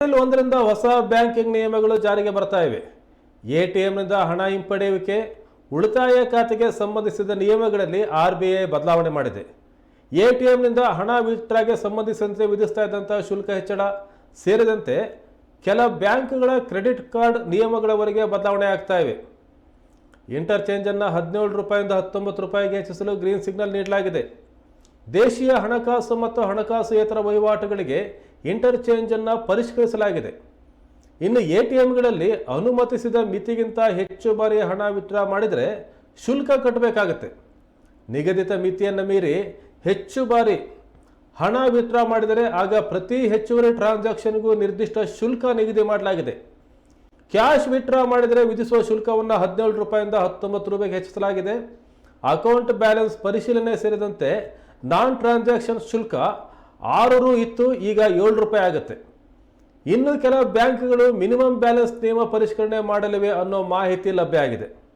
ಒಂದರಿಂದ ಹೊಸ ಬ್ಯಾಂಕಿಂಗ್ ನಿಯಮಗಳು ಜಾರಿಗೆ ಬರ್ತಾ ಇವೆ. ಎ ಹಣ ಹಿಂಪಡೆಯುವಿಕೆ, ಉಳಿತಾಯ ಖಾತೆಗೆ ಸಂಬಂಧಿಸಿದ ನಿಯಮಗಳಲ್ಲಿ ಆರ್ ಬಿ ಐ ಬದಲಾವಣೆ ಮಾಡಿದೆ. ಎ ಹಣ ವಿತ್ಡ್ರಾಗೆ ಸಂಬಂಧಿಸಿದಂತೆ ವಿಧಿಸ್ತಾ ಇದ್ದಂಥ ಶುಲ್ಕ ಹೆಚ್ಚಳ ಸೇರಿದಂತೆ ಕೆಲ ಬ್ಯಾಂಕ್ಗಳ ಕ್ರೆಡಿಟ್ ಕಾರ್ಡ್ ನಿಯಮಗಳವರೆಗೆ ಬದಲಾವಣೆ ಆಗ್ತಾ ಇವೆ. ಇಂಟರ್ಚೇಂಜನ್ನು ಹದಿನೇಳು ರೂಪಾಯಿಂದ ಹತ್ತೊಂಬತ್ತು ರೂಪಾಯಿಗೆ ಹೆಚ್ಚಿಸಲು ಗ್ರೀನ್ ಸಿಗ್ನಲ್ ನೀಡಲಾಗಿದೆ. ದೇಶೀಯ ಹಣಕಾಸು ಮತ್ತು ಹಣಕಾಸು ಇತರ ವಹಿವಾಟುಗಳಿಗೆ ಇಂಟರ್ಚೇಂಜನ್ನು ಪರಿಷ್ಕರಿಸಲಾಗಿದೆ. ಇನ್ನು ಎ ಟಿ ಎಂಗಳಲ್ಲಿ ಅನುಮತಿಸಿದ ಮಿತಿಗಿಂತ ಹೆಚ್ಚು ಬಾರಿ ಹಣ ವಿತ್ಡ್ರಾ ಮಾಡಿದರೆ ಶುಲ್ಕ ಕಟ್ಟಬೇಕಾಗತ್ತೆ. ನಿಗದಿತ ಮಿತಿಯನ್ನು ಮೀರಿ ಹೆಚ್ಚು ಬಾರಿ ಹಣ ವಿತ್ಡ್ರಾ ಮಾಡಿದರೆ ಆಗ ಪ್ರತಿ ಹೆಚ್ಚುವರಿ ಟ್ರಾನ್ಸಾಕ್ಷನ್ಗೂ ನಿರ್ದಿಷ್ಟ ಶುಲ್ಕ ನಿಗದಿ ಮಾಡಲಾಗಿದೆ. ಕ್ಯಾಶ್ ವಿತ್ಡ್ರಾ ಮಾಡಿದರೆ ವಿಧಿಸುವ ಶುಲ್ಕವನ್ನು ಹದಿನೇಳು ರೂಪಾಯಿಂದ ಹತ್ತೊಂಬತ್ತು ರೂಪಾಯಿಗೆ ಹೆಚ್ಚಿಸಲಾಗಿದೆ. ಅಕೌಂಟ್ ಬ್ಯಾಲೆನ್ಸ್ ಪರಿಶೀಲನೆ ಸೇರಿದಂತೆ ನಾನ್ ಟ್ರಾನ್ಸಾಕ್ಷನ್ ಶುಲ್ಕ ಆರು ರು ಇತ್ತು, ಈಗ ಏಳು ರೂಪಾಯಿ ಆಗುತ್ತೆ. ಇನ್ನು ಕೆಲವು ಬ್ಯಾಂಕ್ಗಳು ಮಿನಿಮಮ್ ಬ್ಯಾಲೆನ್ಸ್ ನಿಯಮ ಪರಿಷ್ಕರಣೆ ಮಾಡಲಿವೆ ಅನ್ನೋ ಮಾಹಿತಿ ಲಭ್ಯ ಆಗಿದೆ.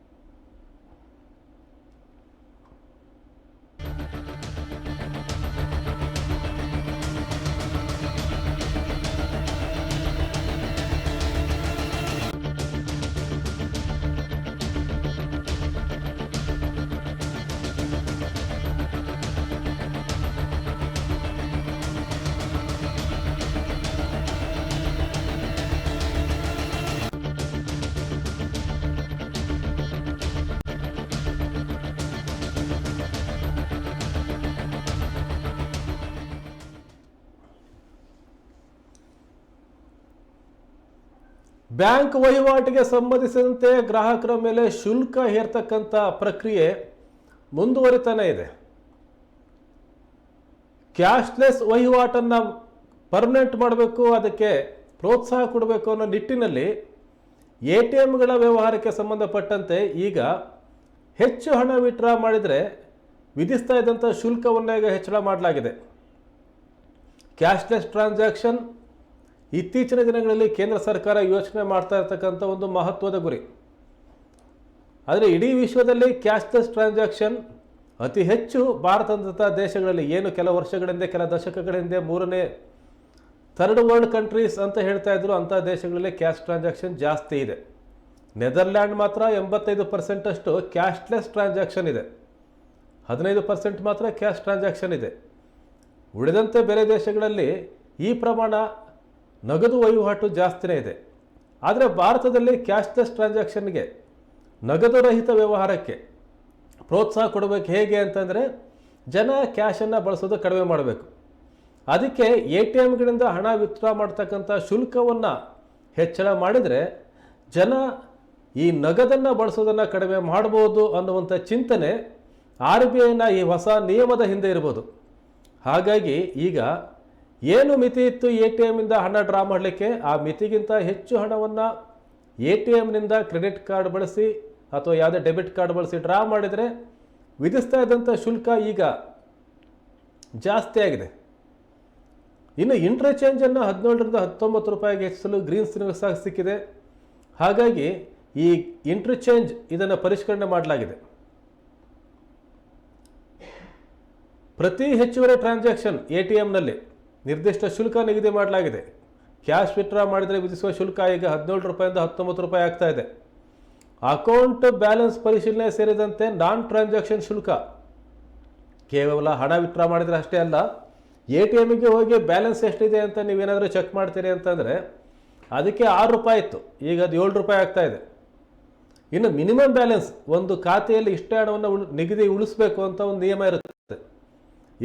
ಬ್ಯಾಂಕ್ ವಹಿವಾಟಿಗೆ ಸಂಬಂಧಿಸಿದಂತೆ ಗ್ರಾಹಕರ ಮೇಲೆ ಶುಲ್ಕ ಹೇರ್ತಕ್ಕಂಥ ಪ್ರಕ್ರಿಯೆ ಮುಂದುವರಿತಾನೆ ಇದೆ. ಕ್ಯಾಶ್ಲೆಸ್ ವಹಿವಾಟನ್ನು ಪರ್ಮನೆಂಟ್ ಮಾಡಬೇಕು, ಅದಕ್ಕೆ ಪ್ರೋತ್ಸಾಹ ಕೊಡಬೇಕು ಅನ್ನೋ ನಿಟ್ಟಿನಲ್ಲಿ ಎ ಟಿ ಎಮ್ಗಳ ವ್ಯವಹಾರಕ್ಕೆ ಸಂಬಂಧಪಟ್ಟಂತೆ ಈಗ ಹೆಚ್ಚು ಹಣ ವಿಡ್ರಾ ಮಾಡಿದರೆ ವಿಧಿಸ್ತಾ ಇದ್ದಂಥ ಶುಲ್ಕವನ್ನು ಈಗ ಹೆಚ್ಚಳ ಮಾಡಲಾಗಿದೆ. ಕ್ಯಾಶ್ಲೆಸ್ ಟ್ರಾನ್ಸಾಕ್ಷನ್ ಇತ್ತೀಚಿನ ದಿನಗಳಲ್ಲಿ ಕೇಂದ್ರ ಸರ್ಕಾರ ಯೋಚನೆ ಮಾಡ್ತಾ ಇರತಕ್ಕಂಥ ಒಂದು ಮಹತ್ವದ ಗುರಿ. ಆದರೆ ಇಡೀ ವಿಶ್ವದಲ್ಲಿ ಕ್ಯಾಶ್ಲೆಸ್ ಟ್ರಾನ್ಸಾಕ್ಷನ್ ಅತಿ ಹೆಚ್ಚು ಭಾರತದಂಥ ದೇಶಗಳಲ್ಲಿ ಏನು ಕೆಲ ವರ್ಷಗಳಿಂದ, ಕೆಲ ದಶಕಗಳ ಹಿಂದೆ ಮೂರನೇ ಥರ್ಡ್ ವರ್ಲ್ಡ್ ಕಂಟ್ರೀಸ್ ಅಂತ ಹೇಳ್ತಾ ಇದ್ರು, ಅಂಥ ದೇಶಗಳಲ್ಲಿ ಕ್ಯಾಶ್ ಟ್ರಾನ್ಸಾಕ್ಷನ್ ಜಾಸ್ತಿ ಇದೆ. ನೆದರ್ಲ್ಯಾಂಡ್ ಮಾತ್ರ ಎಂಬತ್ತೈದು ಪರ್ಸೆಂಟಷ್ಟು ಕ್ಯಾಶ್ಲೆಸ್ ಟ್ರಾನ್ಸಾಕ್ಷನ್ ಇದೆ. ಹದಿನೈದು ಪರ್ಸೆಂಟ್ ಮಾತ್ರ ಕ್ಯಾಶ್ ಟ್ರಾನ್ಸಾಕ್ಷನ್ ಇದೆ. ಉಳಿದಂತೆ ಬೇರೆ ದೇಶಗಳಲ್ಲಿ ಈ ಪ್ರಮಾಣ ನಗದು ವಹಿವಾಟು ಜಾಸ್ತಿನೇ ಇದೆ. ಆದರೆ ಭಾರತದಲ್ಲಿ ಕ್ಯಾಶ್ಲೆಸ್ ಟ್ರಾನ್ಸಾಕ್ಷನ್ಗೆ, ನಗದು ರಹಿತ ವ್ಯವಹಾರಕ್ಕೆ ಪ್ರೋತ್ಸಾಹ ಕೊಡಬೇಕು ಹೇಗೆ ಅಂತಂದರೆ, ಜನ ಕ್ಯಾಶನ್ನು ಬಳಸೋದು ಕಡಿಮೆ ಮಾಡಬೇಕು. ಅದಕ್ಕೆ ಎ ಟಿ ಎಮ್ಗಳಿಂದ ಹಣ ವಿತ್ಡ್ರಾ ಮಾಡ್ತಕ್ಕಂಥ ಶುಲ್ಕವನ್ನು ಹೆಚ್ಚಳ ಮಾಡಿದರೆ, ಜನ ಈ ನಗದನ್ನು ಬಳಸೋದನ್ನು ಕಡಿಮೆ ಮಾಡ್ಬೋದು ಅನ್ನುವಂಥ ಚಿಂತನೆ ಆರ್ ಬಿ ಐನ ಈ ಹೊಸ ನಿಯಮದ ಹಿಂದೆ ಇರ್ಬೋದು. ಹಾಗಾಗಿ ಈಗ ಏನು ಮಿತಿ ಇತ್ತು ಎ ಟಿ ಎಮ್ಮಿಂದ ಹಣ ಡ್ರಾ ಮಾಡಲಿಕ್ಕೆ? ಆ ಮಿತಿಗಿಂತ ಹೆಚ್ಚು ಹಣವನ್ನು ಎ ಟಿ ಎಮ್ನಿಂದ ಕ್ರೆಡಿಟ್ ಕಾರ್ಡ್ ಬಳಸಿ ಅಥವಾ ಯಾವುದೇ ಡೆಬಿಟ್ ಕಾರ್ಡ್ ಬಳಸಿ ಡ್ರಾ ಮಾಡಿದರೆ ವಿಧಿಸ್ತಾ ಇದ್ದಂಥ ಶುಲ್ಕ ಈಗ ಜಾಸ್ತಿ ಆಗಿದೆ. ಇನ್ನು ಇಂಟರ್ಚೇಂಜನ್ನು ಹದಿನೇಳರಿಂದ ಹತ್ತೊಂಬತ್ತು ರೂಪಾಯಿಗೆ ಹೆಚ್ಚಿಸಲು ಗ್ರೀನ್ ಸಿಗ್ನಲ್ ಸಹ ಸಿಕ್ಕಿದೆ. ಹಾಗಾಗಿ ಈ ಇಂಟರ್ಚೇಂಜ್ ಇದನ್ನು ಪರಿಷ್ಕರಣೆ ಮಾಡಲಾಗಿದೆ. ಪ್ರತಿ ಹೆಚ್ಚುವರಿ ಟ್ರಾನ್ಸಾಕ್ಷನ್ ಎ ಟಿ ಎಮ್ನಲ್ಲಿ ನಿರ್ದಿಷ್ಟ ಶುಲ್ಕ ನಿಗದಿ ಮಾಡಲಾಗಿದೆ. ಕ್ಯಾಶ್ ವಿತ್ಡ್ರಾ ಮಾಡಿದರೆ ವಿಧಿಸುವ ಶುಲ್ಕ ಈಗ ಹದಿನೇಳು ರೂಪಾಯಿಂದ ಹತ್ತೊಂಬತ್ತು ರೂಪಾಯಿ ಆಗ್ತಾ ಇದೆ. ಅಕೌಂಟ್ ಬ್ಯಾಲೆನ್ಸ್ ಪರಿಶೀಲನೆ ಸೇರಿದಂತೆ ನಾನ್ ಟ್ರಾನ್ಸಾಕ್ಷನ್ ಶುಲ್ಕ. ಕೇವಲ ಹಣ ವಿತ್ಡ್ರಾ ಮಾಡಿದರೆ ಅಷ್ಟೇ ಅಲ್ಲ, ಎ ಟಿ ಎಮ್ಗೆ ಹೋಗಿ ಬ್ಯಾಲೆನ್ಸ್ ಎಷ್ಟಿದೆ ಅಂತ ನೀವೇನಾದರೂ ಚೆಕ್ ಮಾಡ್ತೀರಿ ಅಂತಂದರೆ ಅದಕ್ಕೆ ಆರು ರೂಪಾಯಿ ಇತ್ತು. ಈಗ ಅದು ಏಳು ರೂಪಾಯಿ ಆಗ್ತಾ ಇದೆ. ಇನ್ನು ಮಿನಿಮಮ್ ಬ್ಯಾಲೆನ್ಸ್ ಒಂದು ಖಾತೆಯಲ್ಲಿ ಇಷ್ಟೇ ಹಣವನ್ನು ನಿಗದಿ ಉಳಿಸ್ಬೇಕು ಅಂತ ಒಂದು ನಿಯಮ ಇರುತ್ತೆ.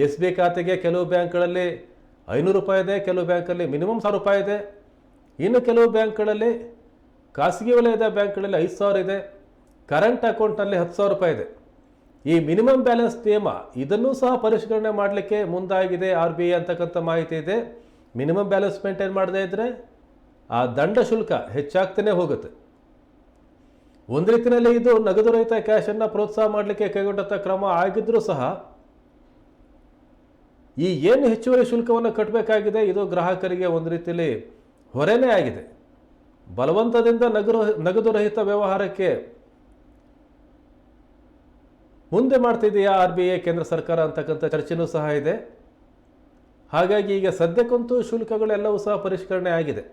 ಎಸ್ ಬಿ ಖಾತೆಗೆ ಕೆಲವು ಬ್ಯಾಂಕ್ಗಳಲ್ಲಿ ಐನೂರು ರೂಪಾಯಿ ಇದೆ, ಕೆಲವು ಬ್ಯಾಂಕಲ್ಲಿ ಮಿನಿಮಮ್ ಸಾವಿರ ರೂಪಾಯಿ ಇದೆ. ಇನ್ನು ಕೆಲವು ಬ್ಯಾಂಕ್ಗಳಲ್ಲಿ ಖಾಸಗಿ ವಲಯದ ಬ್ಯಾಂಕ್ಗಳಲ್ಲಿ ಐದು ಸಾವಿರ ಇದೆ. ಕರೆಂಟ್ ಅಕೌಂಟ್ನಲ್ಲಿ ಹತ್ತು ಸಾವಿರ ರೂಪಾಯಿ ಇದೆ. ಈ ಮಿನಿಮಮ್ ಬ್ಯಾಲೆನ್ಸ್ ನಿಯಮ ಇದನ್ನು ಸಹ ಪರಿಷ್ಕರಣೆ ಮಾಡಲಿಕ್ಕೆ ಮುಂದಾಗಿದೆ ಆರ್ ಬಿ ಐ ಅಂತಕ್ಕಂಥ ಮಾಹಿತಿ ಇದೆ. ಮಿನಿಮಮ್ ಬ್ಯಾಲೆನ್ಸ್ ಮೇಂಟೈನ್ ಮಾಡದೇ ಇದ್ದರೆ ಆ ದಂಡ ಶುಲ್ಕ ಹೆಚ್ಚಾಗ್ತಾನೆ ಹೋಗುತ್ತೆ. ಒಂದು ರೀತಿಯಲ್ಲಿ ಇದು ನಗದು ರಹಿತ ಕ್ಯಾಶನ್ನು ಪ್ರೋತ್ಸಾಹ ಮಾಡಲಿಕ್ಕೆ ಕೈಗೊಂಡಂಥ ಕ್ರಮ ಆಗಿದ್ದರೂ ಸಹ ಈ ಏನು ಹೆಚ್ಚುವರಿ ಶುಲ್ಕವನ್ನು ಕಟ್ಟಬೇಕಾಗಿದೆ ಇದು ಗ್ರಾಹಕರಿಗೆ ಒಂದು ರೀತಿಯಲ್ಲಿ ಹೊರೆನೇ ಆಗಿದೆ. ಬಲವಂತದಿಂದ ನಗರು, ನಗದು ರಹಿತ ವ್ಯವಹಾರಕ್ಕೆ ಮುಂದೆ ಮಾಡ್ತಿದೆಯಾ ಆರ್ ಬಿ ಐ, ಕೇಂದ್ರ ಸರ್ಕಾರ ಅಂತಕ್ಕಂಥ ಚರ್ಚೆನೂ ಸಹ ಇದೆ. ಹಾಗಾಗಿ ಈಗ ಸದ್ಯಕ್ಕಂತೂ ಶುಲ್ಕಗಳೆಲ್ಲವೂ ಸಹ ಪರಿಷ್ಕರಣೆ ಆಗಿದೆ.